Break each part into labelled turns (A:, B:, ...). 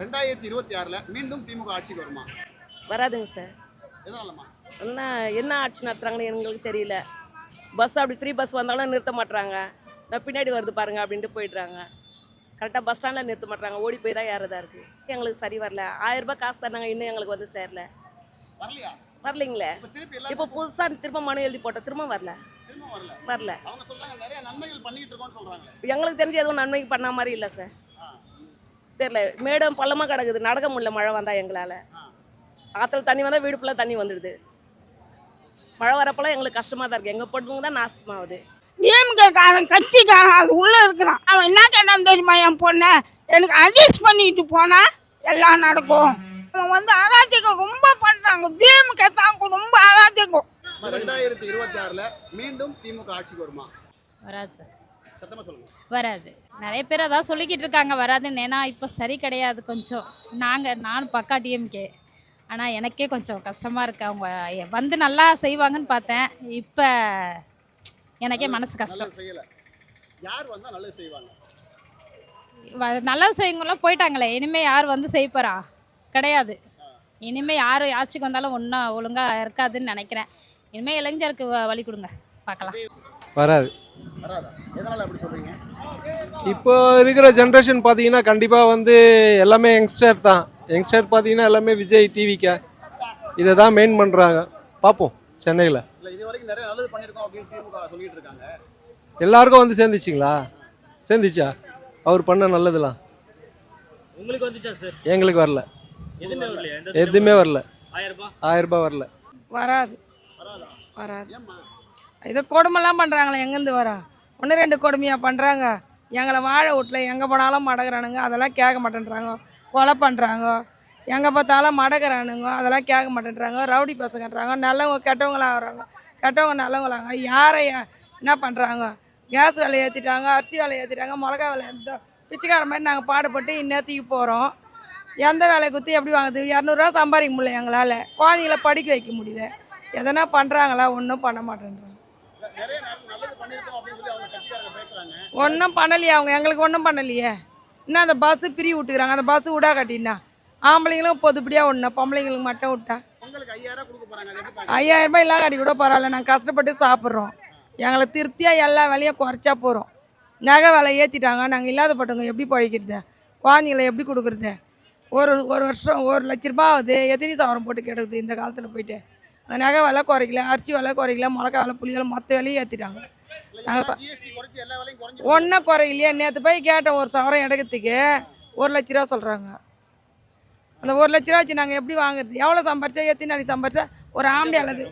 A: ரெண்டாயிரத்தி இருபத்தி ஆறுல மீண்டும் திமுக ஆட்சிக்கு வருமா?
B: வராதுங்க சார்.
A: எதனாலமா
B: என்ன என்ன ஆட்சி நடத்துறாங்கன்னு எங்களுக்கு தெரியல. பஸ் அப்படி ஃப்ரீ பஸ் வந்தாலும் நிறுத்த மாட்றாங்க. நான் பின்னாடி வருது பாருங்க அப்படின்ட்டு போயிடுறாங்க. கரெக்டாக பஸ் ஸ்டாண்டில் நிறுத்த மாட்றாங்க. ஓடி போய் தான் ஏறதா இருக்குது எங்களுக்கு சரி வரல. ஆயிரம் ரூபாய் காசு தராங்க இன்னும் எங்களுக்கு வந்து சேரல. வரலைங்களே.
A: இப்ப
B: புதுசாக திரும்ப மனு எழுதி போட்டோம் திரும்ப வரல.
A: திரும்ப வரல.
B: எங்களுக்கு தெரிஞ்சு எதுவும் நன்மைக்கு பண்ண மாதிரி இல்லை சார்.
A: ஆ.
B: தெரியல. மேடம் பள்ளமாக கிடக்குது. நடக்க முடியல மழை வந்தால் எங்களால். ஆற்றுல தண்ணி வந்தால் வீடு ஃபுல்லாக தண்ணி வந்துடுது. மழை வரப்பெல்லாம் எங்களுக்கு கஷ்டமாக தான் இருக்குது எங்கள் பொண்ணுங்க தான் நாசமாகுது
C: டிஎம்கே காரன் கட்சிக்காரன் அது உள்ள இருக்கிறான். அவன் என்ன கேட்டான் தெரியுமா என் பொண்ணை? எனக்கு அட்ஜஸ்ட் பண்ணிட்டு போனா எல்லாம் நடக்கும். அவன் வந்து அராஜகம் ரொம்ப பண்றாங்க. டிஎம்கே தான் ரொம்ப அராஜகம்.
A: ரெண்டாயிரத்தி இருபத்தி ஆறுல மீண்டும் திமுக ஆட்சிக்கு வருமா?
D: வராது சார். வராது. நிறைய பேர் அதான் சொல்லிக்கிட்டு இருக்காங்க வராதுன்னு. ஏன்னா இப்போ சரி கிடையாது கொஞ்சம். நாங்கள் நான் பக்கா டிஎம்கே ஆனால் எனக்கே கொஞ்சம் கஷ்டமாக இருக்கு. அவங்க வந்து நல்லா செய்வாங்கன்னு பார்த்தேன். இப்போ எனக்கே மனசு கஷ்டம்.
A: நல்லது
D: செய்வங்களாம் போயிட்டாங்களே. இனிமேல் யார் வந்து செய்ய போறா? கிடையாது. இனிமேல் யார் ஆட்சிக்கு வந்தாலும் ஒன்றும் ஒழுங்காக இருக்காதுன்னு நினைக்கிறேன். இனிமேல் இளைஞருக்கு வ- வழி கொடுங்க. பார்க்கலாம்.
E: வராது. இப்போ இருக்கிற ஜென்ரேஷன் பார்த்தீங்கன்னா கண்டிப்பாக வந்து எல்லாமே யங்ஸ்டர் தான். யங்ஸ்டர் பார்த்தீங்கன்னா எல்லாமே விஜய் டிவிக்கா இதை தான் மெயின் பண்ணுறாங்க பார்ப்போம் சென்னையில்.
A: இல்ல இது வரைக்கும் நிறைய நல்லது பண்ணிருக்கோம் அப்படின்னு திமுக சொல்லிட்டு இருக்காங்க.
E: எல்லாருக்கும் வந்து சேர்ந்துச்சிங்களா? சேர்ந்துச்சா? அவர் பண்ண நல்லதுலாம்.
F: உங்களுக்கு வந்துச்சா சார்
E: எங்களுக்கு வரல.
F: எதுவுமே
E: வரல.
F: ஆயிரம் ரூபாய்
E: ஆயிரம் ரூபாய் வரல.
C: வராது.
A: வராதா?
C: இது கொடுமைலாம் பண்ணுறாங்களே எங்கேருந்து வரோம் ஒன்று ரெண்டு கொடுமையாக பண்ணுறாங்க எங்களை வாழை வீட்டில் எங்கே போனாலும் மடக்கிறானுங்க அதெல்லாம் கேட்க மாட்டேன்றாங்க. கொலை பண்ணுறாங்க எங்கே பார்த்தாலும் மடக்குறானுங்க அதெல்லாம் கேட்க மாட்டேன்றாங்க. ரவுடி பசங்கன்றாங்க நல்லவங்க கெட்டவங்களாக வராங்க கெட்டவங்க நல்லவங்களாங்க. யாரை என்ன பண்ணுறாங்க கேஸ் விலை ஏற்றிட்டாங்க அரிசி விலை ஏற்றிட்டாங்க மிளகா விலை ஏற்றிட்டோம் பிச்சைக்கார மாதிரி நாங்கள் பாடுபட்டு இன்னத்துக்கு போகிறோம் எந்த வேலை குத்தி எப்படி வாங்குது? இரநூறுவா சம்பாதிக்க முடியல எங்களால். குழந்தைங்கள படிக்க வைக்க முடியல. எதனா பண்ணுறாங்களா ஒன்றும் பண்ண மாட்டேன்றாங்க. ஒன்றும் பண்ணலையே அவங்க. எங்களுக்கு ஒன்றும் பண்ணலையே. இன்னும் அந்த பஸ்ஸு பிரி விட்டுக்கிறாங்க. அந்த பஸ்ஸு விடா கட்டினா. ஆம்பளைங்களும் பொதுப்படியாக விடணும் பொம்பளைங்களுக்கு மட்டும் விட்டா.
A: ஐயாயிரம்
C: ரூபாய் எல்லாம் கட்டி கூட பரவாயில்ல. நாங்கள் கஷ்டப்பட்டு சாப்பிட்றோம். எங்களை திருப்தியாக எல்லா வேலையும் குறைச்சா போகிறோம் நகை விலை ஏற்றிட்டாங்க நாங்கள் இல்லாதப்பட்டவங்க எப்படி பழிக்கிறது? குழந்தைங்கள எப்படி கொடுக்குறது? ஒரு ஒரு வருஷம் ஒரு லட்ச ரூபாய் ஆகுது எத்தனை சவரம் போட்டு கிடக்குது இந்த காலத்தில் போயிட்டு. நகை விலை குறைக்கல அரிசி விலை குறைக்கல மிளகா விலை புளி விலை மற்ற விலையும் ஏற்றிட்டாங்க
A: இல்ல,
C: நாங்க
A: இப்ப GST குறைச்சு எல்லா வேலையும் குறைஞ்சு
C: ஒன்றும் குறையிலையே. நேற்று போய் கேட்டேன் ஒரு சவரம் எடுக்கிறதுக்கு ஒரு லட்ச ரூபா சொல்கிறாங்க அந்த ஒரு லட்ச ரூபா வச்சு நாங்கள் எப்படி வாங்குறது? எவ்வளோ சம்பாரிச்சா? எத்தனை நாளைக்கு சம்பாரிச்சா? ஒரு ஆம்பளை அல்லது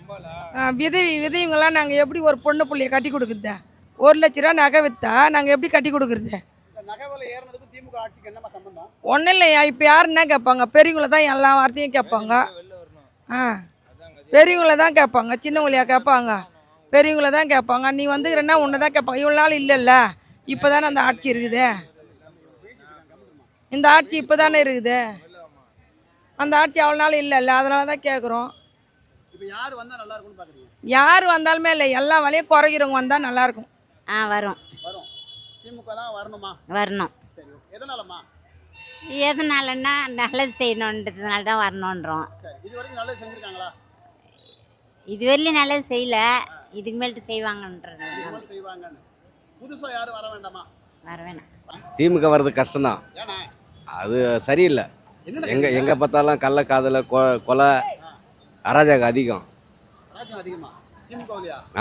C: விதவி விதவிங்கெல்லாம் நாங்கள் எப்படி ஒரு பொண்ணு புள்ளைய கட்டி கொடுக்குறது? ஒரு லட்ச ரூபா நகை விற்றா நாங்கள் எப்படி கட்டி கொடுக்குறது? ஒன்றும் இல்லையா? இப்போ யார் என்ன கேட்பாங்க. பெரியவங்கள தான் எல்லா வார்த்தையும் கேட்பாங்க. ஆ. பெரியவங்கள தான் கேட்பாங்க சின்னவங்களையா கேட்பாங்க. பெரியவங்கள தான் கேட்பாங்க நீ வந்துக்கிறன்னா உன்னை தான் கேட்பாங்க. இவ்வளோ நாள் இல்லைல்ல இப்போ தானே அந்த ஆட்சி இருக்குது. இந்த ஆட்சி இப்போ தானே இருக்குது. அந்த ஆட்சி அவ்வளோ நாள் இல்லைல்ல அதனால தான் கேட்குறோம்.
A: இப்ப யார் வந்தா நல்லா இருக்கும்னு பாக்குறீங்க?
C: யார் வந்தாலுமே இல்லை எல்லா வேலையும் குறைக்கிறவங்க வந்தால் நல்லாயிருக்கும்
G: ஆ வரும்.
A: வரும். திமுக தான் வரணுமா?
G: எதனாலன்னா நல்லது செய்யணுன்றதுனால தான் வரணுன்றோம்
A: சரி இது வரைக்கும் நல்லது செஞ்சிருக்காங்களா
G: இதுவரையிலும் நல்லது செய்யல. இதுக்கு மேல்ட்டு செய்வாங்கன்றது
A: இது மாதிரி செய்வாங்கன்னு. புதுசா யாரும் வர வேண்டாமா?
G: வர வேணாம்.
H: திமுக வர்றது கஷ்டம்தான்.
A: ஏன்னா?
H: அது சரியில்லை. எங்க எங்க பார்த்தாலும் கள்ள காதல கொ கொலை அராஜகம் அதிகம்.
A: ராஜ்யம் அதிகமா?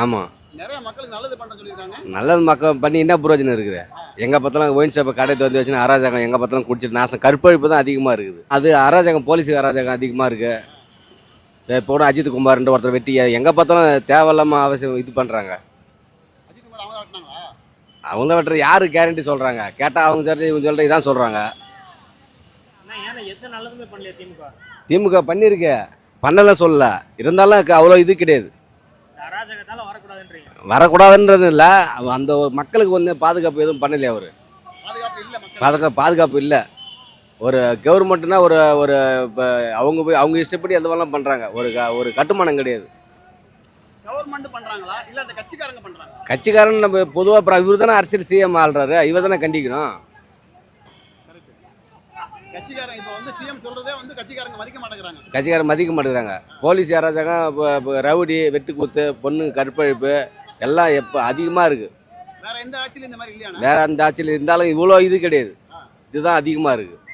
H: ஆமாம்
A: நிறைய மக்களுக்கு நல்லது பண்ற சொல்லியிருக்காங்க.
H: நல்லது மக்கள் பண்ணி என்ன பிரயோஜனம் இருக்குது? எங்கே பார்த்தாலும் ஒயின் ஷாப்பை கடை வந்து வச்சுன்னா அராஜகம் எங்கே பார்த்தாலும் குடிச்சிட்டு நாசம். கற்பழிப்பு தான் அதிகமாக இருக்குது. அது அராஜகம் போலீஸ் அராஜகம் அதிகமாக இருக்குது இப்போ கூட அஜித் குமார்ன்ற ஒருத்தர் வெட்டி எங்கே பார்த்தாலும் தேவையில்லாமல் அவசியம் இது பண்ணுறாங்க
A: அஜித் குமார் அவங்க
H: வெட்டுற யாரு கேரண்டி சொல்கிறாங்க கேட்டால் அவங்க சொல்கிற இவங்க சொல்கிற இதான் சொல்கிறாங்க
F: திமுக.
H: திமுக பண்ணியிருக்கு பண்ணலை சொல்லல. இருந்தாலும் அவ்வளோ இது கிடையாது. வரக்கூடாதுன்றது இல்லை. அந்த மக்களுக்கு வந்து பாதுகாப்பு எதுவும் பண்ணலையே அவர்.
A: பாதுகாப்பு இல்ல மக்கள்
H: பாதுகாப்பு பாதுகாப்பு இல்லை. ஒரு கவர்மெண்ட்னா ஒரு ஒரு இப்போ அவங்க போய் அவங்க இஷ்டப்படி எந்த வேணாலும் பண்ணுறாங்க ஒரு க- ஒரு கட்டுமானம் கிடையாது.
A: அந்த
H: கட்சிக்காரன் நம்ம பொதுவாக அப்புறம் இவர் தானே அரசியல் சிஎம் ஆள்றாரு. இவர் தானே கண்டிக்கணும்.
A: கட்சிக்காரங்க மதிக்க மாட்டேங்கிறாங்க.
H: கட்சிக்காரர் மதிக்க மாட்டேங்கிறாங்க. போலீஸ் யாராச்சும் இப்போ ரவுடி வெட்டுக்குத்து பொண்ணு கற்பழிப்பு எல்லாம் எப்போ அதிகமாக இருக்குது
A: வேற எந்த ஆட்சியிலும் இந்த மாதிரி
H: வேற அந்த ஆட்சியில் இருந்தாலும் இவ்வளோ இது கிடையாது. இதுதான் அதிகமாக இருக்குது
A: இது அதிகமா இருக்கு.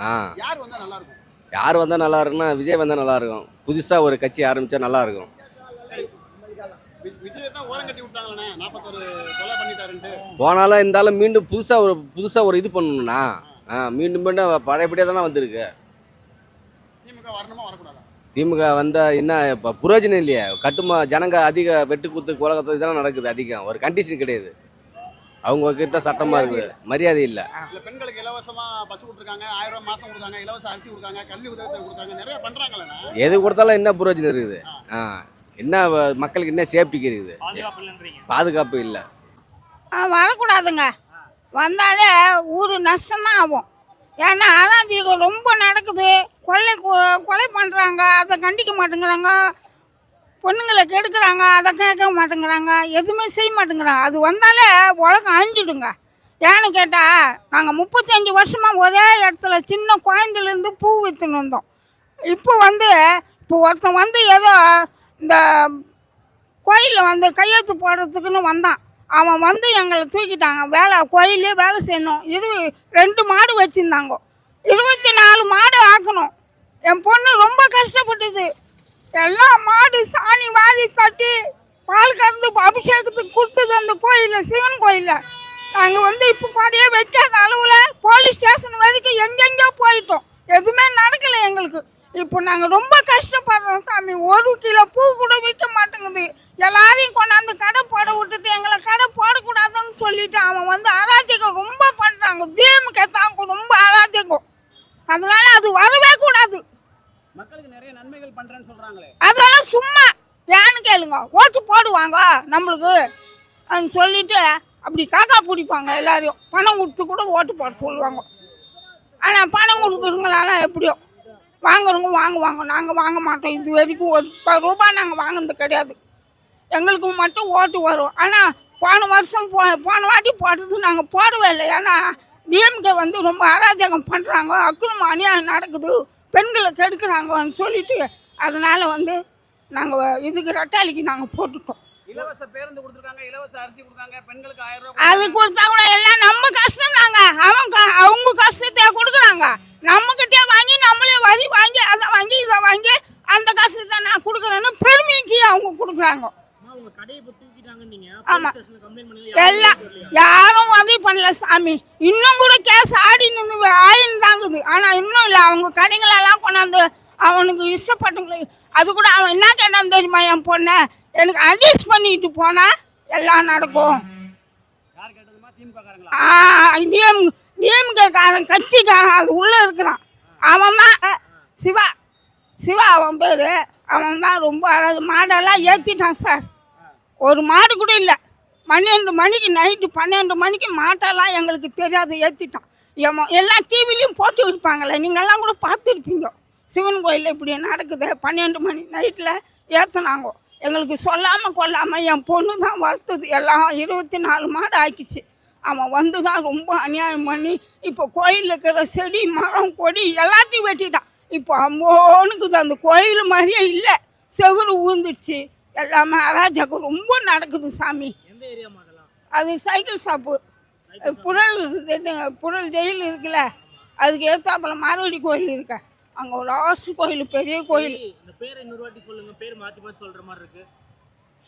H: ஆ.
A: யார் வந்தா நல்லா இருக்கும்?
H: யார் வந்தால் நல்லா இருக்குன்னா விஜய் வந்தால் நல்லா இருக்கும். புதுசாக ஒரு கட்சி ஆரம்பித்தா நல்லா இருக்கும். போனாலும் இருந்தாலும் மீண்டும் புதுசாக ஒரு புதுசாக ஒரு இது பண்ணணும்னா ஆ மீண்டும் மீண்டும் பழையபடியாக தானே வந்திருக்கு.
A: திமுக
H: வந்தால் என்ன இப்போ புரோஜனம் இல்லையே. கட்டுமா ஜனங்க அதிக வெட்டுக்குத்து கொலகத்து இதெல்லாம் நடக்குது அதிகம். ஒரு கண்டிஷன் கிடையாது. அவங்க கிட்ட சட்டமாக இருக்குது. மரியாதை இல்லை.
A: பெண்களுக்கு இலவசமா பசு கொடுத்துருக்காங்க ஆயிரம் ரூபாய் மாசம் கொடுக்காங்க இலவச அரிசி கொடுக்காங்க கல்வி உதவி கொடுக்காங்க நிறைய பண்றாங்களேண்ணா
H: எது கொடுத்தாலும் என்ன புரோஜனம் இருக்குது? ஆ. என்ன மக்களுக்கு என்ன சேஃப்டிக்கு இருக்குது?
F: பாதுகாப்பு இல்லைன்றீங்க
H: பாதுகாப்பு இல்லை.
I: வரக்கூடாதுங்க. வந்தாலே ஊர் நஷ்டம்தான் ஆகும். ஏன்னா அராஜகம் ரொம்ப நடக்குது. கொள்ளை கொ- கொலை பண்ணுறாங்க அதை கண்டிக்க மாட்டேங்கிறாங்க. பொண்ணுங்களை கெடுக்கிறாங்க அதை கேட்க மாட்டேங்கிறாங்க எதுவுமே செய்ய மாட்டேங்கிறாங்க. அது வந்தாலே உலகம் அழிஞ்சிடுங்க. ஏன்னு கேட்டால் நாங்கள் முப்பத்தஞ்சு வருஷமாக ஒரே இடத்துல சின்ன குழந்தையிலேருந்து பூ விற்றுன்னு வந்தோம் இப்போ வந்து இப்போ ஒருத்தன் வந்து ஏதோ இந்த கோயிலில் வந்து கையெழுத்து போடுறதுக்குன்னு வந்தான். அவன் வந்து எங்களை தூக்கிட்டாங்க. வேலை கோயிலே வேலை செய்யணும். இரு ரெண்டு மாடு வச்சுருந்தாங்க. இருபத்தி நாலு மாடு ஆக்கணும். என் பொண்ணு ரொம்ப கஷ்டப்பட்டுது. எல்லாம் மாடு சாணி வாரி தட்டி பால் கறந்து அபிஷேகத்துக்கு கொடுத்தது அந்த கோயிலில் சிவன் கோயிலில். நாங்கள் வந்து இப்போ கொடையே வைக்காத அளவில் போலீஸ் ஸ்டேஷன் வரைக்கும் எங்கெங்கேயோ போயிட்டோம். எதுவுமே நடக்கலை எங்களுக்கு. இப்போ நாங்கள் ரொம்ப கஷ்டப்படுறோம் சாமி. ஒரு கிலோ பூ கூட விற்க மாட்டேங்குது. எல்லாரையும் கொண்டாந்து கடை போட விட்டுட்டு எங்களை கடை போடக்கூடாதுன்னு சொல்லிட்டு அவன் வந்து அராஜகம் ரொம்ப பண்ணுறாங்க டிஎம்கே தாங்க ரொம்ப அராஜகம். அதனால அது வரவே கூடாது.
A: மக்களுக்கு நிறைய நன்மைகள் பண்றேன்னு சொல்றாங்களே.
I: அதெல்லாம் சும்மா ஏன்னு கேளுங்க. ஓட்டு போடுவாங்க நம்மளுக்கு. அப்படின்னு சொல்லிட்டு அப்படி காக்கா பிடிப்பாங்க எல்லாரையும். பணம் கொடுத்து கூட ஓட்டு போட சொல்லுவாங்க. ஆனால் பணம் கொடுக்குறவங்களால எப்படியோ வாங்குறவங்க வாங்குவாங்க. நாங்கள் வாங்க மாட்டோம். இது வரைக்கும் ஒரு ரூபாய் நாங்கள் வாங்கினது கிடையாது. எங்களுக்கு மட்டும் ஓட்டு வரும். ஆனால் போன வருஷம் போ போன வாட்டி போட்டது நாங்கள் போடவே இல்லை. ஏன்னா டிஎம்கே வந்து ரொம்ப அராஜகம் பண்ணுறாங்க அக்கிரமம் அநியாயம் நடக்குது. பெண்களை கெடுக்குறாங்கன்னு சொல்லிட்டு அதனால் வந்து நாங்கள் இதுக்கு ரெட்டாளிக்கு நாங்கள் போட்டுட்டோம்.
A: இலவச பேருந்து கொடுத்துருக்காங்க இலவச அரிசி கொடுக்காங்க பெண்களுக்கு ஆயிரம் ரூபாய்
I: அது கொடுத்தா கூட எல்லாம் நம்ம கஷ்டம் தாங்க அவங்க அவங்க கஷ்டத்தை கொடுக்குறாங்க. நம்மக்கிட்டே வாங்கி நம்மளே வரி வாங்கி அதை வாங்கி இதை வாங்கி அந்த கஷ்டத்தை நான் கொடுக்குறேன்னு பெருமைக்கு அவங்க கொடுக்குறாங்க. எல்லாம் யாரும் உதவி பண்ணல சாமி. இன்னும் கூட கேஸ் ஆடி நின்று ஆயின்னு தாங்குது. ஆனால் இன்னும் இல்லை. அவங்க கடைங்களெல்லாம் கொண்டாந்து அவனுக்கு இஷ்டப்பட்டவங்களுக்கு அது கூட அவன் என்ன கேட்டான் தெரியுமா என் பொண்ணை? எனக்கு அட்ஜஸ்ட் பண்ணிட்டு போனா எல்லாம் நடக்கும். டிஎம் டிஎம்கே காரன் கட்சிக்காரன் அது உள்ளே இருக்கிறான். அவன் தான் சிவா. சிவா அவன் பேர். அவன் தான் ரொம்ப மாடெல்லாம் ஏற்றிட்டான் சார். ஒரு மாடு கூட இல்லை. பன்னெண்டு மணிக்கு நைட்டு பன்னெண்டு மணிக்கு மாட்டெல்லாம் எங்களுக்கு தெரியாது ஏற்றிட்டான் எம எல்லாம் டிவிலையும் போட்டு இருப்பாங்களே நீங்கள்லாம் கூட பார்த்துருப்பீங்க. சிவன் கோயிலில் இப்படி நடக்குது பன்னெண்டு மணி நைட்டில் ஏற்றினாங்க எங்களுக்கு சொல்லாமல் கொல்லாமல் என் பொண்ணு தான் வளர்த்தது. எல்லாம் இருபத்தி நாலு மாடு ஆக்கிச்சு. அவன் வந்து தான் ரொம்ப அநியாயம் பண்ணி இப்போ கோயிலில் இருக்கிற செடி மரம் கொடி எல்லாத்தையும் வெட்டிட்டான். இப்போ அம்போனுக்குது அந்த கோயில் மாதிரியே இல்லை. செவுரு ஊந்துடுச்சு எல்லாமே அராஜகம் ரொம்ப நடக்குது சாமி. அது cycle shop. Puzhal Puzhal jail இருக்குல்ல அதுக்கு ஏற்றாப்புல மாரவடி கோயில் இருக்க. அங்கே லாஸ்ட் கோயில் பெரிய கோயில்.
F: சரி, இந்த பேரை இன்னொரு வாட்டி சொல்லுங்க பேர் மாத்தி மாத்தி சொல்ற மாதிரி இருக்கு.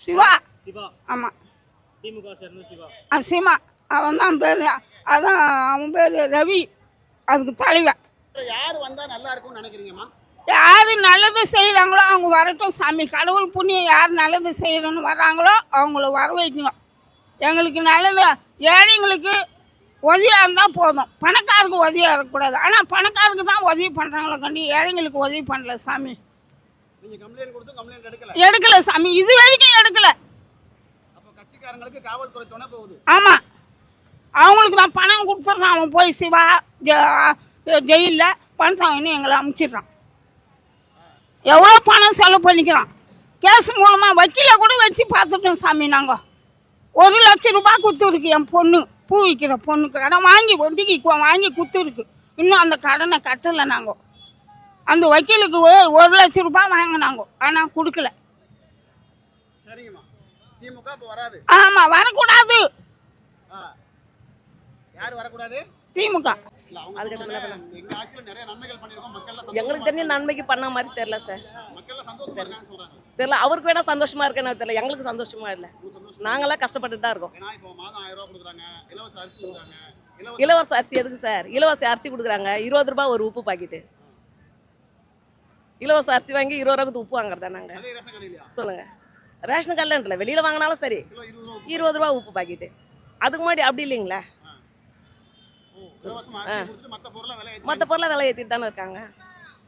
I: சிவா.
F: சிவா.
I: ஆமாம்
F: திமுக சேர்ந்த சிவா.
I: ஆ சிவா. அவன் தான் பேர் அதான் அவன் பேர் ரவி அதுக்கு தலைவன்
A: யார் வந்தா நல்லா இருக்கும்னு நினைக்கிறீங்கம்மா?
I: யார் நல்லது செய்கிறாங்களோ அவங்க வரட்டும் சாமி. கடவுள் புண்ணியம் யார் நல்லது செய்யணும்னு வர்றாங்களோ அவங்கள வர வைக்கணும் எங்களுக்கு நல்லது. ஏழைங்களுக்கு உதவியாக இருந்தால் போதும். பணக்காருக்கு உதவியாக இருக்கக்கூடாது. ஆனால் பணக்காருக்கு தான் உதவி பண்ணுறாங்களோ கண்டி ஏழைங்களுக்கு உதவி பண்ணல சாமி.
A: எடுக்கல.
I: எடுக்கல சாமி. இது வரைக்கும் எடுக்கல. ஆமாம் அவங்களுக்கு நான் பணம் கொடுத்துட்றான் அவன் போய் சிவா ஜெயிலில் பணத்தை வாங்கி எங்களை அமுச்சிடுறான். எவ்வளோ பணம் செலவு பண்ணிக்கிறான். கேஸ் மூலமாக வக்கீலை கூட வச்சு பார்த்துட்டோம் சாமி நாங்கள் ஒரு லட்சம் ரூபாய் கொடுத்துருக்கு என் பொண்ணு பூ விற்கிற பொண்ணுக்கு கடன் வாங்கி வட்டிக்கு கொ- வாங்கி கொடுத்துருக்கு.
J: இன்னும் அந்த கடனை கட்டலை நாங்கள் அந்த வக்கீலுக்கு ஒரு லட்ச ரூபாய் வாங்கினாங்க. ஆனால் கொடுக்கல.
A: சரிங்கம்மா. திமுக இப்போ வராது.
J: ஆமாம் வரக்கூடாது.
A: ஆ. யார் வரக்கூடாது?
J: திமுக.
B: எங்களுக்கு தெரிஞ்ச நன்மைக்கு பண்ண மாதிரி தெரில சார்.
A: சொல்றாங்க.
B: தெரியல. அவருக்கு வேணா சந்தோஷமா இருக்குன்னு தெரியல. எங்களுக்கு சந்தோஷமா இல்லை. நாங்களாம் கஷ்டப்பட்டு தான் இருக்கோம்.
A: இலவச அரிசி
B: எதுக்கு சார்? இலவச அரிசி கொடுக்குறாங்க. இருபது ரூபாய் ஒரு உப்பு பாக்கெட்டு. இலவச அரிசி வாங்கி இருபது ரூபாய்க்கு உப்பு வாங்குறதா நாங்கள் சொல்லுங்க. ரேஷன் கார்டில் இல்லை. வெளியில் வாங்கினாலும் சரி.
A: இருபது ரூபா
B: உப்பு பாக்கெட்டு. அதுக்கு முன்னாடி அப்படி இல்லைங்களா? மற்ற பொருளை விலை ஏற்றிட்டு தானே இருக்காங்க?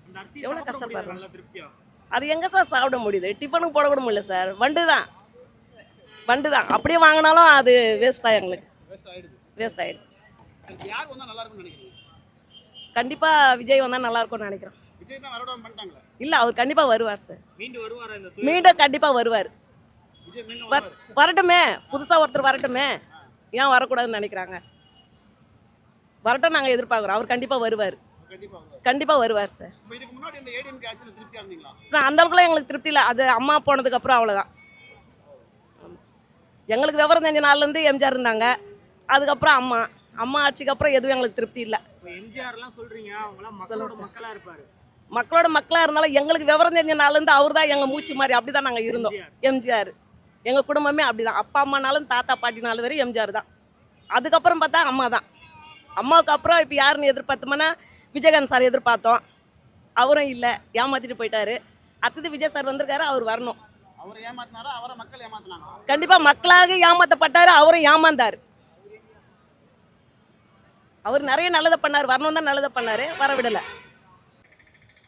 F: அந்த அரிசி
B: அது எங்கே சார் சாப்பிட முடியுது? டிஃபனுக்கு போட கூட முடியல சார். வண்டு தான் வண்டு தான் அப்படியே வாங்கினாலும் அது வேஸ்ட் தான் எங்களுக்கு.
A: வேஸ்ட் ஆயிடுது.
B: வேஸ்ட் ஆகிடும்
A: அதுக்கு யார் வந்தா நல்லா இருக்கும்னு நினைக்கிறீங்க?
B: கண்டிப்பாக விஜய் வந்தால் நல்லா இருக்கும்னு
A: பண்ணிட்டாங்களே?
B: இல்லை அவர் கண்டிப்பாக வருவார் சார்.
F: மீண்டு வருவாரா இந்த துறை
B: மீண்டும் கண்டிப்பாக வருவார்.
A: விஜய் மீண்டும்
B: வர் வரட்டுமே. புதுசாக ஒருத்தர் வரட்டுமே. ஏன் வரக்கூடாதுன்னு நினைக்கிறாங்க? வரட்டும் நாங்கள் எதிர்பார்க்குறோம். அவர் கண்டிப்பாக வருவார்
A: கண்டிப்பா வருவார்.
B: கண்டிப்பாக வருவார். சார். அப்புறம் அந்த அளவுக்குலாம் எங்களுக்கு திருப்தி இல்லை. அது அம்மா போனதுக்கப்புறம் அவ்வளோதான் எங்களுக்கு விவரம் தெரிஞ்ச நாள்லேருந்து எம்ஜிஆர் இருந்தாங்க. அதுக்கப்புறம் அம்மா. அம்மா ஆட்சிக்கு அப்புறம் எதுவும் எங்களுக்கு திருப்தி இல்லை.
F: எம்ஜிஆர்லாம் சொல்றீங்க அவங்களாம் மக்களோட
B: சொல்லுங்க சார்.
F: மக்களா இருப்பாரு.
B: மக்களோட மக்களாக இருந்தாலும் எங்களுக்கு விவரம் தெரிஞ்ச நாள்லேருந்து அவர் தான் எங்கள் மூச்சு மாதிரி அப்படி தான் நாங்கள் இருந்தோம். எம்ஜிஆர். எங்கள் குடும்பமே அப்படி தான் அப்பா அம்மானாலும் தாத்தா பாட்டி நாலு வரை எம்ஜிஆர் தான். அதுக்கப்புறம் பார்த்தா அம்மா தான். அம்மாவுக்கு அப்புறம் இப்போ யாருன்னு எதிர்பார்த்தோம்னா விஜயகாந்த் சார் எதிர்பார்த்தோம். அவரும் இல்லை ஏமாத்திட்டு போயிட்டாரு. அடுத்தது விஜய் சார் வந்திருக்காரு அவர் வரணும்.
A: அவர் ஏமாத்தினாரா அவரை மக்கள் ஏமாத்தினாங்க
B: கண்டிப்பாக மக்களாக ஏமாத்தப்பட்டாரு அவரும் ஏமாந்தார். அவர் நிறைய நல்லதை பண்ணார் வரணும் தான் நல்லதை பண்ணாரு வர விடலை.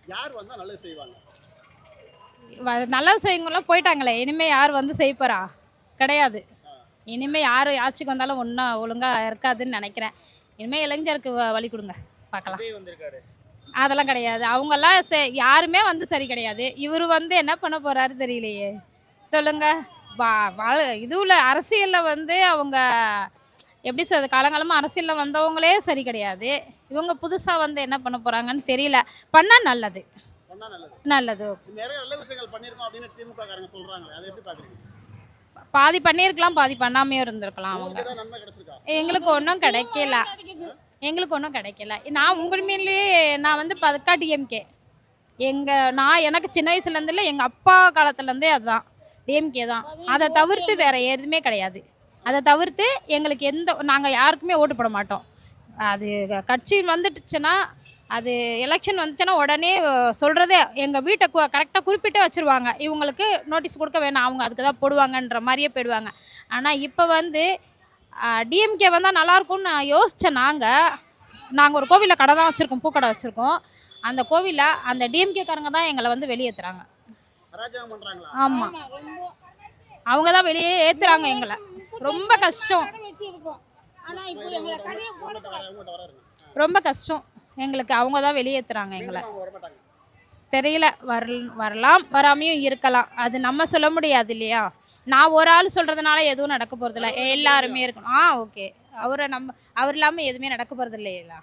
A: யார் வந்தா நல்லது செய்வாங்க?
D: நல்லது செய்யுங்களாம் போயிட்டாங்களே இனிமேல் யார் வந்து செய்ய போறா கிடையாது. இனிமேல் யார் ஆட்சிக்கு வந்தாலும் ஒன்றும் ஒழுங்காக இருக்காதுன்னு நினைக்கிறேன். இனிமேல் இளைஞருக்கு வ- வழி கொடுங்க. பார்க்கலாம். அதெல்லாம் கிடையாது. அவங்கெல்லாம் செ- யாருமே வந்து சரி கிடையாது. இவர் வந்து என்ன பண்ண போறாரு தெரியலையே. சொல்லுங்க. வா வா இதுவில் அரசியலில் வந்து அவங்க எப்படி சொல்றது காலங்காலமாக அரசியலில் வந்தவங்களே சரி கிடையாது. இவங்க புதுசாக வந்து என்ன பண்ண போகிறாங்கன்னு தெரியல. பண்ணால் நல்லது.
A: பண்ணா நல்லது.
D: பாதி பண்ணியிருக்கலாம் பாதி பண்ணாமையும் இருந்திருக்கலாம் அவங்க. எங்களுக்கு ஒன்றும் கிடைக்கல. எங்களுக்கு ஒன்றும் கிடைக்கல. நான் உண்மையிலேயே நான் வந்து பதுக்கா டிஎம்கே எங்கள் நான் எனக்கு சின்ன வயசுலேருந்துல எங்கள் அப்பா காலத்துலேருந்தே அதுதான். டிஎம்கே தான். அதை தவிர்த்து வேறு எதுவுமே கிடையாது. அதை தவிர்த்து எங்களுக்கு எந்த நாங்கள் யாருக்குமே ஓட்டு போட மாட்டோம். அது கட்சி வந்துட்டுச்சுன்னா அது எலெக்ஷன் வந்துச்சுன்னா உடனே சொல்கிறதே எங்கள் வீட்டை கரெக்டாக குறிப்பிட்டே வச்சுருவாங்க. இவங்களுக்கு நோட்டீஸ் கொடுக்க வேணாம். அவங்க அதுக்கு தான் போடுவாங்கன்ற மாதிரியே போயிடுவாங்க. ஆனால் இப்போ வந்து டிஎம்கே வந்தால் நல்லாயிருக்கும்னு நான் யோசித்தேன் நாங்கள் நாங்கள் ஒரு கோவிலில் கடை தான் வச்சுருக்கோம் பூக்கடை வச்சுருக்கோம். அந்த கோவிலில் அந்த டிஎம்கேக்காரங்க தான் எங்களை வந்து வெளியேற்றுறாங்க ஆமாம் அவங்க தான் வெளியே ஏற்றுறாங்க எங்களை. ரொம்ப கஷ்டம். ரொம்ப கஷ்டம். எங்களுக்கு அவங்க தான் வெளியேற்றுறாங்க எங்களை. தெரியல வர வரலாம் வராமையும் இருக்கலாம். அது நம்ம சொல்ல முடியாது இல்லையா? நான் ஒரு ஆள் சொல்கிறதுனால எதுவும் நடக்க போகிறதில்ல எல்லாருமே இருக்கணும். ஆ ஓகே. அவரை நம்ம அவர் இல்லாமல் எதுவுமே நடக்க போகிறது இல்லையா